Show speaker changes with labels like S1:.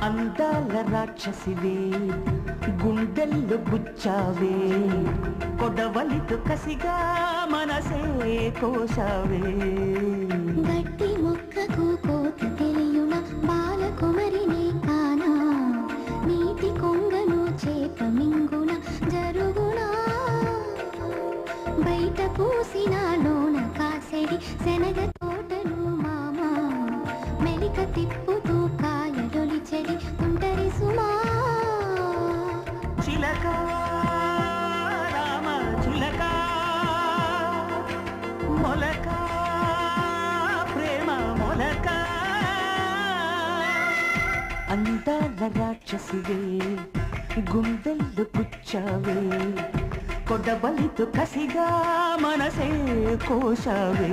S1: అందాల రాక్షసివే గుండెల్లో గుచ్చావే కొడవలితో కసిగా మనసే కోసావే.
S2: గట్టి మొక్కకు కోత తెలియున బాలకుమరిని కానా నీటి కొంగను చేప మింగున జరుగునా? బయట పూసిన లోన కాసెడి శనగ తోటలు మామ మెలిక
S1: తిప్పు మొలక ప్రేమ మొలక. అందాల రాక్షసివే గుండెల్లు పుచ్చావే. కొడబలితు కసిగా మనసే కోశావే